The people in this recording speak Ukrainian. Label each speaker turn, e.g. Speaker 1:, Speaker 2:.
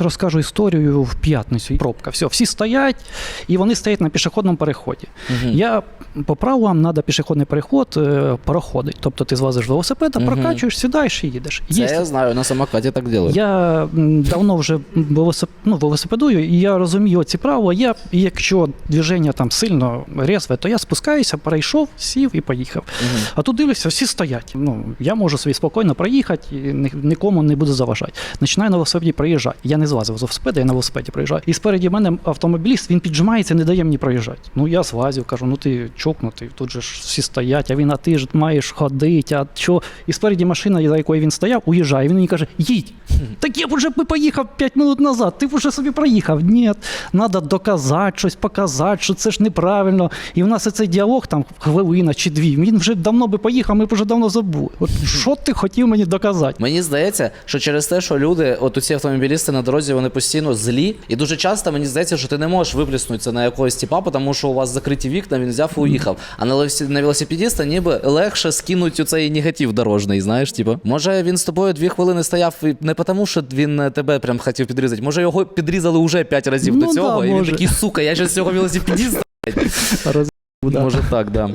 Speaker 1: Розкажу історію в п'ятницю. Пробка. Все, всі стоять, і вони стоять на пішохідному переході.
Speaker 2: Мгм.
Speaker 1: Я по правилам треба пішохідний переход е, проходить. Тобто ти звазиш велосипеда,
Speaker 2: Мгм.
Speaker 1: прокачуєш, сідаєш і їдеш.
Speaker 2: Це
Speaker 1: Є-
Speaker 2: я знаю, на самокаті так делают.
Speaker 1: Я давно вже велосип... ну, велосипедую, і я розумію ці правила. Я, якщо движення там сильно резве, то я спускаюся, перейшов, сів і поїхав.
Speaker 2: Мгм.
Speaker 1: А тут дивлюся, всі стоять. Ну, я можу собі спокійно проїхати, і нікому не буду заважати. Починаю на велосипеді проїжджати. Я не злазив з велосипеда, я на велосипеді проїжджаю. І спереді мене автомобіліст, він піджимається, не дає мені проїжджати. Ну я злазив, кажу, ну ти чокнутий, тут же ж всі стоять, а він, а ти ж маєш ходити, а що? І спереді машина, за якою він стояв, уїжджає. Він мені каже, їдь. Так я вже поїхав 5 минут назад, ти б вже собі проїхав. Ні, треба доказати щось, показати, що це ж неправильно. І в нас цей діалог там хвилина чи дві. Він вже давно би поїхав, ми б вже давно забули. От що ти хотів мені доказати?
Speaker 2: Мені здається, що через те, що люди, от ці автомобілісти на дорозі, вони постійно злі. І дуже часто мені здається, що ти не можеш виплеснутися на якогось типа, тому що у вас закриті вікна, він взяв і уїхав. А на велосипедіста ніби легше скинуть у цей негатив дорожній, знаєш, типу. Може він з тобою дві хвилини стояв і не тому, що він е, тебе прям хотів підрізати. Може його підрізали уже п'ять разів
Speaker 1: Ну
Speaker 2: до цього,
Speaker 1: да,
Speaker 2: і він
Speaker 1: може.
Speaker 2: такий, сука, я ж з цього велосипедіста. Може так, да.